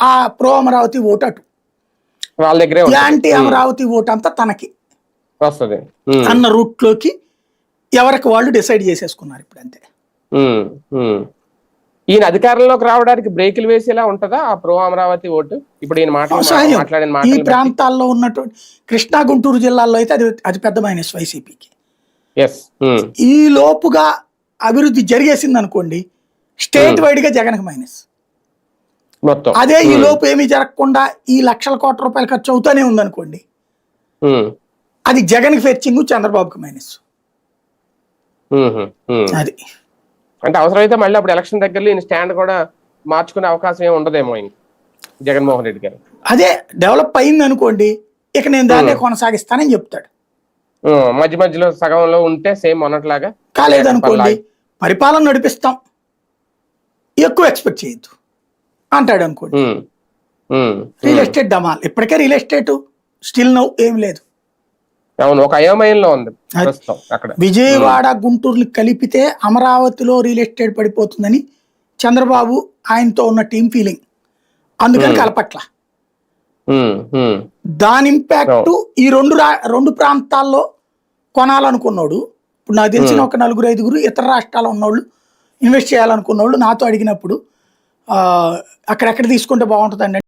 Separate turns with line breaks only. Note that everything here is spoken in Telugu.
ఆ ప్రో అమరావతి ఓటు అటు.
వాళ్ళ దగ్గరే.
యాంటీ అమరావతి ఓటు అంతా తనకి.
వస్తుంది.
అన్న రూట్లోకి ఎవరికి వాళ్ళు డిసైడ్ చేసేసుకున్నారు ఇప్పుడు అంతే.
ఈయన అధికారంలోకి రావడానికి బ్రేకులు వేసేలా ఉంటదా ఆ ప్రో అమరావతి ఓటు? ఇప్పుడు ఈయన మాట్లాడిన
ఈ ప్రాంతాల్లో ఉన్నటువంటి కృష్ణా గుంటూరు జిల్లాల్లో అయితే అది అది పెద్ద మైనస్ వైసీపీకి. ఈ లోపుగా అభివృద్ధి జరిగేసింది అనుకోండి స్టేట్ వైడ్గా జగన్కి మైనస్. అదే ఈ లోపు ఏమీ జరగకుండా ఈ లక్షల కోట్ల రూపాయలు ఖర్చు అవుతానే ఉందనుకోండి. అది జగన్కి ఫెచ్చింగ్ చంద్రబాబుకి మైనస్. అది.
అంటే అవసరమైతే మళ్ళీ అప్పుడు ఎలక్షన్ దగ్గరలో ఈయన స్టాండ్ కూడా మార్చుకునే అవకాశం ఏమి ఉండదేమో జగన్మోహన్ రెడ్డి గారు.
అదే డెవలప్ అయింది అనుకోండి ఇక నేను దాన్నే కొనసాగిస్తానని చెప్తాడు.
మధ్య మధ్యలో సగంలో ఉంటే సేమ్ మొన్నట్లాగా.
కాలేదనుకోండి పరిపాలన నడిపిస్తాం. ఎక్కువ ఎక్స్పెక్ట్ చేయొద్దు. అంటాడు అనుకోండి. రియల్ ఎస్టేట్ డమాల్ ఇప్పటికే రియల్ ఎస్టేట్ స్టిల్ నౌ ఏం లేదు.
అవును ఒక అయోమయంలో ఉంది అక్కడ.
విజయవాడ గుంటూరుని కలిపితే అమరావతిలో రియల్ ఎస్టేట్ పడిపోతుందని చంద్రబాబు ఆయనతో ఉన్న టీం ఫీలింగ్ అందుకని కలపట్ల. దాని ఇంపాక్ట్ ఈ రెండు రా రెండు ప్రాంతాల్లో కొనాలనుకున్నాడు ఇప్పుడు నాకు తెలిసిన ఒక నలుగురు ఐదుగురు ఇతర రాష్ట్రాల్లో ఉన్నోళ్ళు ఇన్వెస్ట్ చేయాలనుకున్న వాళ్ళు నాతో అడిగినప్పుడు అక్కడెక్కడ తీసుకుంటే బాగుంటుందండి?